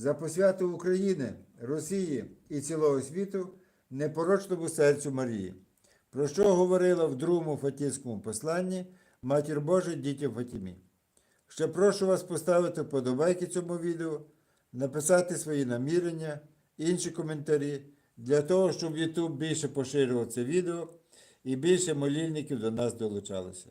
за посвяту України, Росії і цілого світу непорочному серцю Марії, про що говорила в другому Фатівському посланні Матір Божа дітям Фатімі. Ще прошу вас поставити вподобайки цьому відео, написати свої намірення, інші коментарі для того, щоб YouTube більше поширював це відео і більше молільників до нас долучалося.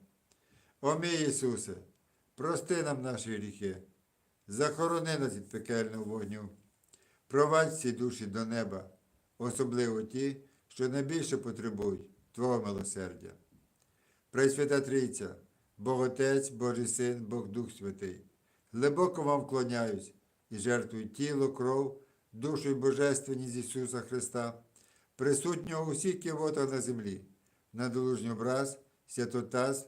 О Ісусе, прости нам наші гріхи, захорони нас від пекельного вогню, провадь всі душі до неба, особливо ті, що найбільше потребують Твого милосердя. Пресвята Трійця, Бог Отець, Божий Син, Бог Дух Святий, глибоко вам вклоняюсь і жертвую тіло, кров, душу і божественність Ісуса Христа, присутнього у всіх кивотах на землі, на долужній образ, святотаз,